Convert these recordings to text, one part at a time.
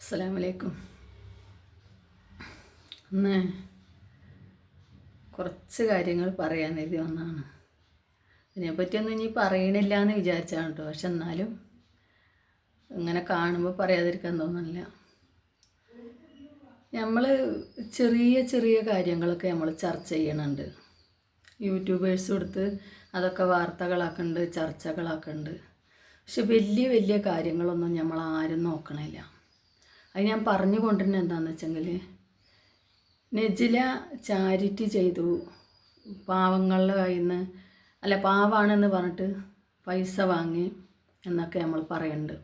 അസ്സലാമലൈക്കും. ഇന്ന് കുറച്ച് കാര്യങ്ങൾ പറയാൻ എഴുതി വന്നതാണ്. ഇതിനെപ്പറ്റിയൊന്നും ഇനി പറയണില്ല എന്ന് വിചാരിച്ചാണ് കേട്ടോ. പക്ഷെ എന്നാലും ഇങ്ങനെ കാണുമ്പോൾ പറയാതിരിക്കാൻ തോന്നുന്നില്ല നമ്മൾ ചെറിയ ചെറിയ കാര്യങ്ങളൊക്കെ നമ്മൾ ചർച്ച ചെയ്യണുണ്ട്. യൂട്യൂബേഴ്സ് കൊടുത്ത് അതൊക്കെ വാർത്തകളാക്കുന്നുണ്ട് ചർച്ചകളാക്കുന്നുണ്ട് പക്ഷെ വലിയ വലിയ കാര്യങ്ങളൊന്നും നമ്മൾ ആരും നോക്കണില്ല. അത് ഞാൻ പറഞ്ഞു കൊണ്ടിരുന്നത് എന്താണെന്ന് വെച്ചെങ്കിൽ നെജില ചാരിറ്റി ചെയ്തു. പാവങ്ങളുടെ കയ്യിൽ നിന്ന് അല്ല പാവാണെന്ന് പറഞ്ഞിട്ട് പൈസ വാങ്ങി എന്നൊക്കെ നമ്മൾ പറയുന്നുണ്ട്.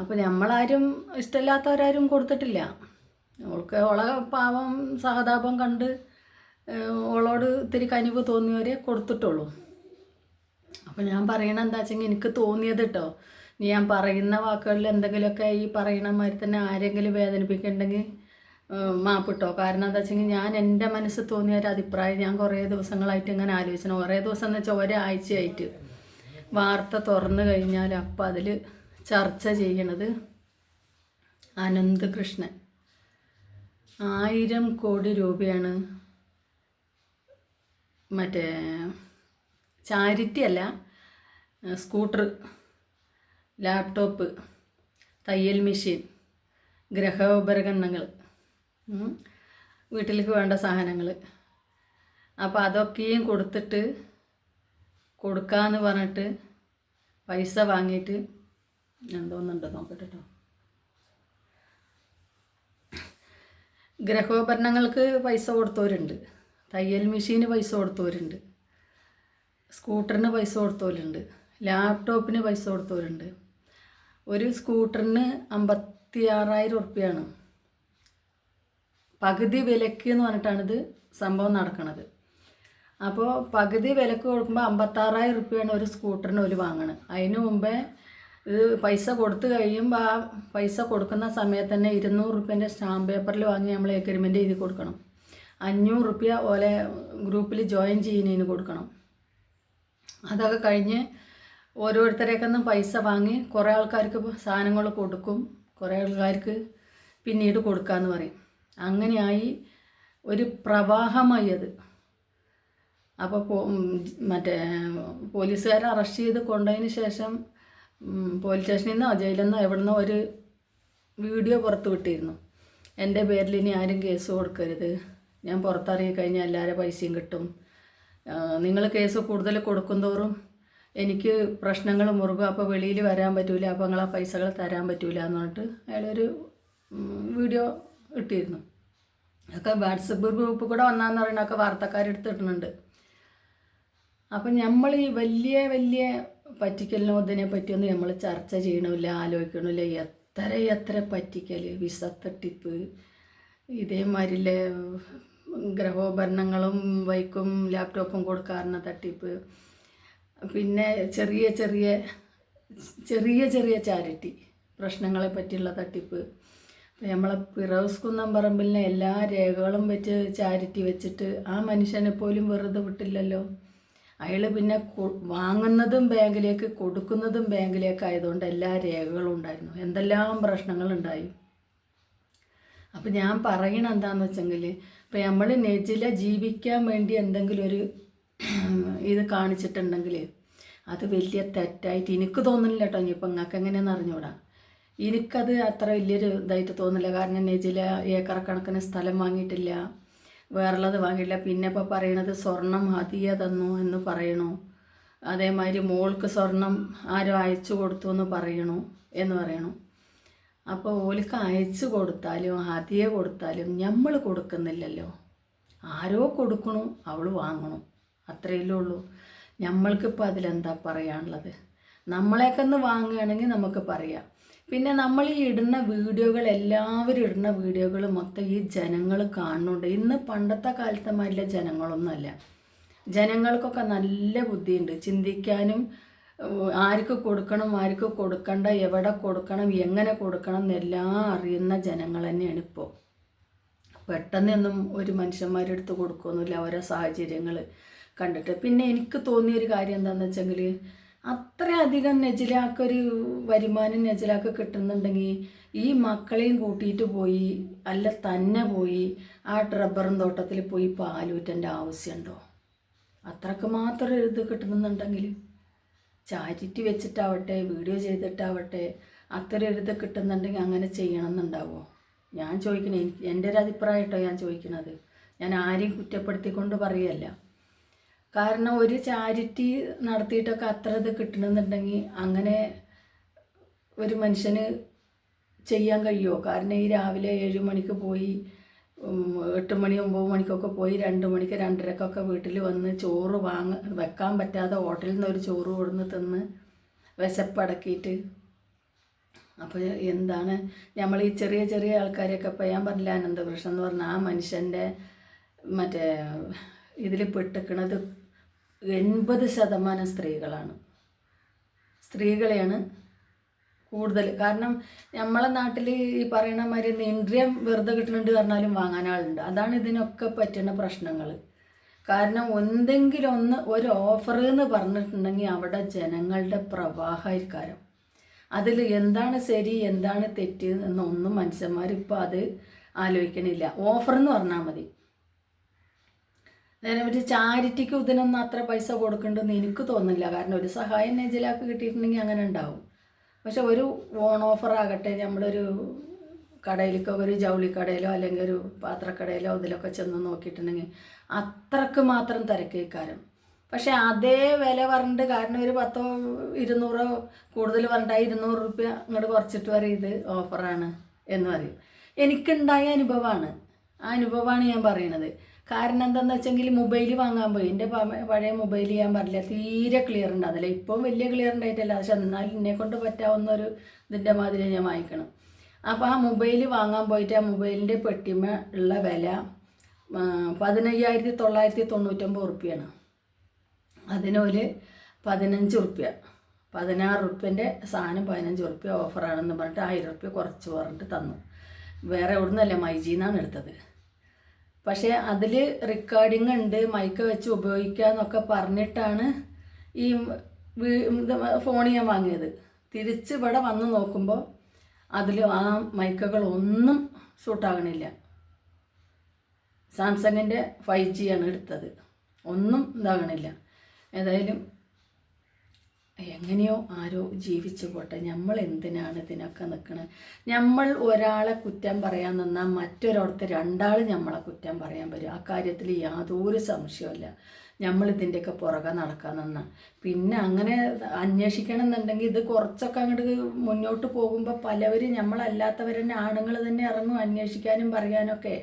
അപ്പോൾ നമ്മളാരും ഇഷ്ടമില്ലാത്തവരാരും കൊടുത്തിട്ടില്ല. അവൾക്ക് ഓളെ പാവം സഹതാപം കണ്ട് ഓളോട് ഇത്തിരി കനിവ് തോന്നിയവരെ കൊടുത്തിട്ടുള്ളൂ. അപ്പോൾ ഞാൻ പറയണ എന്താ വെച്ചെങ്കിൽ എനിക്ക് തോന്നിയത് കേട്ടോ ഞാൻ പറയുന്ന വാക്കുകളിൽ എന്തെങ്കിലുമൊക്കെ ഈ പറയുന്ന മാതിരി തന്നെ ആരെങ്കിലും വേദനിപ്പിക്കുന്നുണ്ടെങ്കിൽ മാപ്പിട്ടോ കാരണം എന്താ വെച്ചെങ്കിൽ ഞാൻ എന്റെ മനസ്സിൽ തോന്നിയ ഒരു അഭിപ്രായം ഞാൻ കുറേ ദിവസങ്ങളായിട്ട് ഇങ്ങനെ ആലോചിച്ചു കുറേ ദിവസം എന്ന് വെച്ചാൽ ഒരാഴ്ചയായിട്ട് വാർത്ത തുറന്നു കഴിഞ്ഞാൽ അപ്പം അതിൽ ചർച്ച ചെയ്യണത് അനന്ത് കൃഷ്ണൻ ആയിരം കോടി രൂപയാണ് മറ്റേ ചാരിറ്റി അല്ല സ്കൂട്ടർ ലാപ്ടോപ്പ് തയ്യൽ മെഷീൻ ഗ്രഹോപകരണങ്ങൾ വീട്ടിലേക്ക് വേണ്ട സാധനങ്ങൾ അപ്പോൾ അതൊക്കെയും കൊടുത്തിട്ട് കൊടുക്കാമെന്ന് പറഞ്ഞിട്ട് പൈസ വാങ്ങിയിട്ട് എന്തോന്നുണ്ട് നോക്കട്ടെ കേട്ടോ ഗ്രഹോപകരണങ്ങൾക്ക് പൈസ കൊടുത്തവരുണ്ട്. തയ്യൽ മെഷീന് പൈസ കൊടുത്തവരുണ്ട്. സ്കൂട്ടറിന് പൈസ കൊടുത്തവരുണ്ട്. ലാപ്ടോപ്പിന് പൈസ കൊടുത്തവരുണ്ട്. ഒരു സ്കൂട്ടറിന് അമ്പത്തി ആറായിരം ഉറുപ്പ്യാണ്. പകുതി വിലക്ക് എന്ന് പറഞ്ഞിട്ടാണിത് സംഭവം നടക്കുന്നത് അപ്പോൾ പകുതി വിലക്ക് കൊടുക്കുമ്പോൾ അമ്പത്താറായിരം ഉറുപ്പ്യാണ് ഒരു സ്കൂട്ടറിന് ഒരു വാങ്ങണത്. അതിനു മുമ്പേ ഇത് പൈസ കൊടുത്തു കഴിയുമ്പോൾ ആ പൈസ കൊടുക്കുന്ന സമയത്ത് തന്നെ ഇരുന്നൂറ് റുപ്യന്റെ സ്റ്റാമ്പ് പേപ്പറിൽ വാങ്ങി നമ്മൾ എഗ്രിമെന്റ് എഴുതി കൊടുക്കണം. അഞ്ഞൂറ് റുപ്യ ഓലെ ഗ്രൂപ്പിൽ ജോയിൻ ചെയ്യുന്നതിന് കൊടുക്കണം. അതൊക്കെ കഴിഞ്ഞ് ഓരോരുത്തരേക്കൊന്നും പൈസ വാങ്ങി കുറേ ആൾക്കാർക്ക് സാധനങ്ങൾ കൊടുക്കും കുറേ ആൾക്കാർക്ക് പിന്നീട് കൊടുക്കാമെന്ന് പറയും. അങ്ങനെയായി ഒരു പ്രവാഹമായി അത്. അപ്പോൾ മറ്റേ പോലീസുകാരെ അറസ്റ്റ് ചെയ്ത് കൊണ്ടതിന് ശേഷം പോലീസ് സ്റ്റേഷനിൽ നിന്നോ ജയിലിൽ നിന്നോ എവിടെ നിന്നോ ഒരു വീഡിയോ പുറത്ത് വിട്ടിരുന്നു. എന്റെ പേരിൽ ഇനി ആരും കേസ് കൊടുക്കരുത്. ഞാൻ പുറത്തിറങ്ങി കഴിഞ്ഞാൽ എല്ലാവരും പൈസയും കിട്ടും. നിങ്ങൾ കേസ് കൂടുതൽ കൊടുക്കുന്തോറും എനിക്ക് പ്രശ്നങ്ങൾ മുറുകും അപ്പോൾ വെളിയിൽ വരാൻ പറ്റൂല അപ്പോൾ നിങ്ങൾ ആ പൈസകൾ തരാൻ പറ്റൂല എന്ന് പറഞ്ഞിട്ട് അയാളൊരു വീഡിയോ ഇട്ടിരുന്നു. ഒക്കെ വാട്സപ്പ് ഗ്രൂപ്പ് കൂടെ വന്നാന്ന് പറയുന്നതൊക്കെ വാർത്തക്കാരെടുത്ത് ഇടുന്നുണ്ട് അപ്പം നമ്മൾ ഈ വലിയ വലിയ പറ്റിക്കലിനോ ഇതിനെ പറ്റിയൊന്നും നമ്മൾ ചർച്ച ചെയ്യണമില്ല ആലോചിക്കണമില്ല എത്ര എത്ര പറ്റിക്കൽ വിസ തട്ടിപ്പ് ഇതേമാതിരിലെ ഗ്രഹോപകരണങ്ങളും ബൈക്കും ലാപ്ടോപ്പും കൊടുക്കാറുന്ന തട്ടിപ്പ് പിന്നെ ചെറിയ ചെറിയ ചെറിയ ചെറിയ ചാരിറ്റി പ്രശ്നങ്ങളെ പറ്റിയുള്ള തട്ടിപ്പ്. നമ്മളെ ഫിറോസ് കുന്നംപറമ്പിലിനെ എല്ലാ രേഖകളും വെച്ച് ചാരിറ്റി വെച്ചിട്ട് ആ മനുഷ്യനെ പോലും വെറുതെ വിട്ടില്ലല്ലോ. അയാൾ പിന്നെ വാങ്ങുന്നതും ബാങ്കിലേക്ക് കൊടുക്കുന്നതും ബാങ്കിലേക്ക് ആയതുകൊണ്ട് എല്ലാ രേഖകളും ഉണ്ടായിരുന്നു. എന്തെല്ലാം പ്രശ്നങ്ങളുണ്ടായി അപ്പം ഞാൻ പറയണ എന്താന്ന് വെച്ചെങ്കിൽ ഇപ്പം നമ്മൾ നെജില ജീവിക്കാൻ വേണ്ടി എന്തെങ്കിലും ഒരു ഇത് കാണിച്ചിട്ടുണ്ടെങ്കിൽ അത് വലിയ തെറ്റായിട്ട് എനിക്ക് തോന്നുന്നില്ല കേട്ടോ ഇനിയിപ്പോൾ നിങ്ങൾക്ക് എങ്ങനെയാണെന്ന് അറിഞ്ഞൂടാ. എനിക്കത് അത്ര വലിയൊരു ഇതായിട്ട് തോന്നില്ല കാരണം നെജില ഏക്കർ കണക്കിന് സ്ഥലം വാങ്ങിയിട്ടില്ല. വേറുള്ളത് വാങ്ങിയില്ല പിന്നെ ഇപ്പോൾ പറയണത് സ്വർണം ഹതിയ തന്നു എന്ന് പറയണു. അതേമാതിരി മോൾക്ക് സ്വർണം ആരോ അയച്ചു കൊടുത്തു എന്ന് പറയണു എന്ന് പറയണു. അപ്പോൾ ഓലിക്ക് അയച്ചു കൊടുത്താലും ഹതിയ കൊടുത്താലും നമ്മൾ കൊടുക്കുന്നില്ലല്ലോ. ആരോ കൊടുക്കണു അവൾ വാങ്ങണു. അത്രയല്ലേ ഉള്ളൂ. നമ്മൾക്കിപ്പോൾ അതിലെന്താ പറയാനുള്ളത്? നമ്മളെയൊക്കെ ഒന്ന് വാങ്ങുകയാണെങ്കിൽ നമുക്ക് പറയാം. പിന്നെ നമ്മൾ ഈ ഇടുന്ന വീഡിയോകൾ എല്ലാവരും ഇടുന്ന വീഡിയോകൾ മൊത്തം ഈ ജനങ്ങൾ കാണുന്നുണ്ട്. ഇന്ന് പണ്ടത്തെ കാലത്തെ മാതിരിയുള്ള ജനങ്ങളൊന്നുമല്ല. ജനങ്ങൾക്കൊക്കെ നല്ല ബുദ്ധിയുണ്ട്. ചിന്തിക്കാനും ആർക്ക് കൊടുക്കണം ആർക്ക് കൊടുക്കണ്ട എവിടെ കൊടുക്കണം എങ്ങനെ കൊടുക്കണം എന്നെല്ലാം അറിയുന്ന ജനങ്ങൾ തന്നെയാണ് ഇപ്പോൾ. പെട്ടെന്നൊന്നും ഒരു മനുഷ്യന്മാരെടുത്ത് കൊടുക്കുന്നില്ല ഓരോ സാഹചര്യങ്ങൾ. കണ്ടിട്ട്. പിന്നെ എനിക്ക് തോന്നിയ ഒരു കാര്യം എന്താണെന്ന് വെച്ചെങ്കിൽ അത്രയധികം നെജിലാക്കൊരു വരുമാനം നെജിലാക്ക് കിട്ടുന്നുണ്ടെങ്കിൽ ഈ മക്കളെയും കൂട്ടിയിട്ട് പോയി അല്ല തന്നെ പോയി ആ റബ്ബറും തോട്ടത്തിൽ പോയി പാലൂറ്റന്റെ ആവശ്യമുണ്ടോ അത്രയ്ക്ക് മാത്രം ഇത് കിട്ടുന്നുണ്ടെങ്കിൽ ചാരിറ്റി വെച്ചിട്ടാവട്ടെ വീഡിയോ ചെയ്തിട്ടാവട്ടെ അത്ര ഒരു ഇത് കിട്ടുന്നുണ്ടെങ്കിൽ അങ്ങനെ ചെയ്യണം എന്നുണ്ടാവോ ഞാൻ ചോദിക്കണേ എന്റെ ഒരു അഭിപ്രായം കേട്ടോ ഞാൻ ചോദിക്കണത്. ഞാൻ ആരെയും കുറ്റപ്പെടുത്തിക്കൊണ്ട് പറയല്ല. കാരണം ഒരു ചാരിറ്റി നടത്തിയിട്ടൊക്കെ അത്ര ഇത് കിട്ടണമെന്നുണ്ടെങ്കിൽ അങ്ങനെ ഒരു മനുഷ്യന് ചെയ്യാൻ കഴിയുമോ കാരണം ഈ രാവിലെ ഏഴ് മണിക്ക് പോയി എട്ട് മണി ഒമ്പത് മണിക്കൊക്കെ പോയി രണ്ട് മണിക്ക് രണ്ടരക്കൊക്കെ വീട്ടിൽ വന്ന് ചോറ് വാങ്ങ വെക്കാൻ പറ്റാതെ ഹോട്ടലിൽ നിന്ന് ഒരു ചോറ് കൊടുന്ന് തിന്ന് വിശപ്പടക്കിയിട്ട്. അപ്പോൾ എന്താണ്? നമ്മൾ ഈ ചെറിയ ചെറിയ ആൾക്കാരെയൊക്കെ ഇപ്പോൾ ഞാൻ പറഞ്ഞില്ല അനന്തകൃഷ്ണൻ എന്ന് പറഞ്ഞ ആ മനുഷ്യന്റെ മറ്റേ ഇതിൽ പെട്ടിക്കണത് എൺപത് ശതമാനം സ്ത്രീകളാണ്. സ്ത്രീകളെയാണ് കൂടുതൽ. കാരണം നമ്മളെ നാട്ടിൽ ഈ പറയണ മാതിരി നീണ്ടിയം വെറുതെ കിട്ടുന്നുണ്ട് പറഞ്ഞാലും വാങ്ങാൻ ആളുണ്ട്. അതാണ് ഇതിനൊക്കെ പറ്റുന്ന പ്രശ്നങ്ങൾ. കാരണം എന്തെങ്കിലും ഒന്ന് ഒരു ഓഫർ എന്ന് പറഞ്ഞിട്ടുണ്ടെങ്കിൽ അവിടെ ജനങ്ങളുടെ പ്രവാഹമായിരിക്കാരം അതിൽ എന്താണ് ശരി എന്താണ് തെറ്റ് എന്നൊന്നും മനുഷ്യന്മാർ ഇപ്പോൾ അത് ആലോചിക്കണില്ല. ഓഫർ എന്ന് പറഞ്ഞാൽ മതി. ഒരു ചാരിറ്റിക്ക് ഇതിനൊന്നും അത്ര പൈസ കൊടുക്കണ്ടെന്ന് എനിക്ക് തോന്നില്ല കാരണം ഒരു സഹായം നെജിലാക്ക് കിട്ടിയിട്ടുണ്ടെങ്കിൽ അങ്ങനെ ഉണ്ടാവും. പക്ഷെ ഒരു ഓൺ ഓഫർ ആകട്ടെ നമ്മളൊരു കടയിലേക്കോ ഒരു ജൗളി കടയിലോ അല്ലെങ്കിൽ ഒരു പാത്രക്കടയിലോ ഇതിലൊക്കെ ചെന്ന് നോക്കിയിട്ടുണ്ടെങ്കിൽ അത്രയ്ക്ക് മാത്രം തിരക്കേക്കാരം. പക്ഷെ അതേ വില പറഞ്ഞിട്ട് കാരണം ഒരു പത്തോ ഇരുന്നൂറോ കൂടുതൽ പറഞ്ഞിട്ട് ആ ഇരുന്നൂറ് റുപ്യ ഇങ്ങോട്ട് കുറച്ചിട്ട് പറയും ഇത് ഓഫറാണ് എന്ന് പറയും. എനിക്കുണ്ടായ അനുഭവമാണ്. ആ അനുഭവമാണ് ഞാൻ പറയണത്. കാരണം എന്താണെന്ന് വെച്ചെങ്കിൽ മൊബൈൽ വാങ്ങാൻ പോയി. എന്റെ പഴയ മൊബൈൽ ചെയ്യാൻ പറഞ്ഞില്ല തീരെ ക്ലിയർ ഉണ്ടാകുന്നില്ല ഇപ്പം വലിയ ക്ലിയർ ഉണ്ടായിട്ടില്ല. പക്ഷെ എന്നാലും എന്നെ കൊണ്ട് പറ്റാവുന്ന ഒരു ഇതിന്റെ മാതിരി ഞാൻ വാങ്ങിക്കണം അപ്പോൾ ആ മൊബൈൽ വാങ്ങാൻ പോയിട്ട് ആ മൊബൈലിന്റെ പെട്ടിമ ഉള്ള വില പതിനയ്യായിരത്തി തൊള്ളായിരത്തി തൊണ്ണൂറ്റൊമ്പത് ഉറുപ്പ്യാണ് അതിനൊരു പതിനഞ്ച് ഉറുപ്പ്യ. പതിനാറ് ഉറുപ്പ്യന്റെ സാധനം പതിനഞ്ച് ഉറുപ്പ്യ ഓഫറാണെന്ന് പറഞ്ഞിട്ട് ആയിരം ഉറുപ്പ്യ കുറച്ച് പറഞ്ഞിട്ട് തന്നു. വേറെ എവിടുന്നല്ല മൈജിന്നാണ് എടുത്തത്. പക്ഷേ അതിൽ റെക്കോർഡിംഗ് ഉണ്ട് മൈക്ക് വെച്ച് ഉപയോഗിക്കുക എന്നൊക്കെ പറഞ്ഞിട്ടാണ് ഈ ഫോൺ ഞാൻ വാങ്ങിയത്. തിരിച്ച് ഇവിടെ വന്ന് നോക്കുമ്പോൾ അതിൽ ആ മൈക്കുകൾ ഒന്നും സൂട്ടാകണില്ല സാംസങ്ങിന്റെ ഫൈവ് ജി ആണ് എടുത്തത്. ഒന്നും ഇതാകണില്ല. ഏതായാലും എങ്ങനെയോ ആരോ ജീവിച്ചു പോട്ടെ. നമ്മൾ എന്തിനാണ് ഇതിനൊക്കെ നിൽക്കണത് നമ്മൾ ഒരാളെ കുറ്റം പറയാൻ നിന്നാൽ മറ്റൊരിടത്ത് രണ്ടാൾ നമ്മളെ കുറ്റം പറയാൻ വരും. ആ കാര്യത്തിൽ യാതൊരു സംശയമില്ല നമ്മൾ ഇതിന്റെയൊക്കെ പുറകെ നടക്കാൻ നിന്നാൽ പിന്നെ അങ്ങനെ അന്വേഷിക്കണം എന്നുണ്ടെങ്കിൽ ഇത് കുറച്ചൊക്കെ അങ്ങോട്ട് മുന്നോട്ട് പോകുമ്പോൾ പലവരും നമ്മളല്ലാത്തവർ ആണുങ്ങൾ തന്നെ ഇറങ്ങും അന്വേഷിക്കാനും പറയാനൊക്കെ.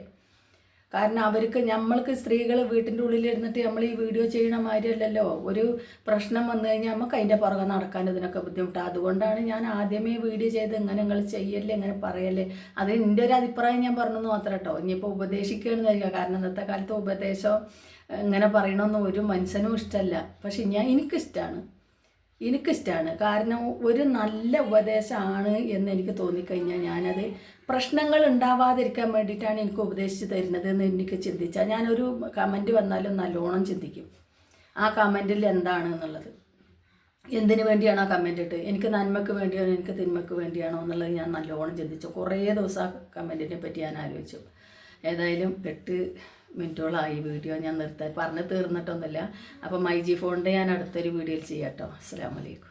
കാരണം അവർക്ക് നമ്മൾക്ക് സ്ത്രീകൾ വീട്ടിന്റെ ഉള്ളിൽ ഇരുന്നിട്ട് നമ്മൾ ഈ വീഡിയോ ചെയ്യണ മാതിരിയല്ലല്ലോ. ഒരു പ്രശ്നം വന്നു കഴിഞ്ഞാൽ നമുക്ക് അതിന്റെ പുറകെ നടക്കാൻ ഇതിനൊക്കെ ബുദ്ധിമുട്ടാണ് അതുകൊണ്ടാണ് ഞാൻ ആദ്യമേ വീഡിയോ ചെയ്ത് ഇങ്ങനെ നിങ്ങൾ ചെയ്യല്ലേ ഇങ്ങനെ പറയല്ലേ. അത് എന്റെ ഒരു അഭിപ്രായം ഞാൻ പറഞ്ഞെന്ന് മാത്രം കേട്ടോ. ഇനിയിപ്പോൾ ഉപദേശിക്കുകയാണെന്ന് കാരണം ഇന്നത്തെ കാലത്ത് ഉപദേശം ഇങ്ങനെ പറയണമെന്ന് ഒരു മനുഷ്യനും ഇഷ്ടമല്ല. പക്ഷെ ഞാൻ എനിക്കിഷ്ടമാണ് എനിക്കിഷ്ടമാണ് കാരണം ഒരു നല്ല ഉപദേശമാണ് എന്ന് എനിക്ക് തോന്നിക്കഴിഞ്ഞാൽ ഞാനത് പ്രശ്നങ്ങൾ ഉണ്ടാവാതിരിക്കാൻ വേണ്ടിയിട്ടാണ് എനിക്ക് ഉപദേശിച്ച് തരുന്നത് എന്ന് എനിക്ക് ചിന്തിച്ചാൽ ഞാനൊരു കമന്റ് വന്നാലും നല്ലോണം ചിന്തിക്കും. ആ കമന്റിൽ എന്താണ് എന്നുള്ളത്. എന്തിനു വേണ്ടിയാണ് ആ കമന്റ് ഇട്ട്? എനിക്ക് നന്മയ്ക്ക് വേണ്ടിയാണോ എനിക്ക് തിന്മയ്ക്ക് വേണ്ടിയാണോ എന്നുള്ളത് ഞാൻ നല്ലോണം ചിന്തിച്ചു. കുറേ ദിവസം ആ കമന്റിനെ പറ്റി ഞാൻ ആലോചിച്ചു. ഏതായാലും എട്ട് മിനിറ്റോളായി വീഡിയോ ഞാൻ നിർത്താൻ. പറഞ്ഞ് തീർന്നിട്ടൊന്നുമില്ല. അപ്പോൾ മൈ ജി ഫോണിന്റെ ഞാൻ അടുത്തൊരു വീഡിയോയിൽ ചെയ്യാം കേട്ടോ. അസ്സാം വലൈക്കും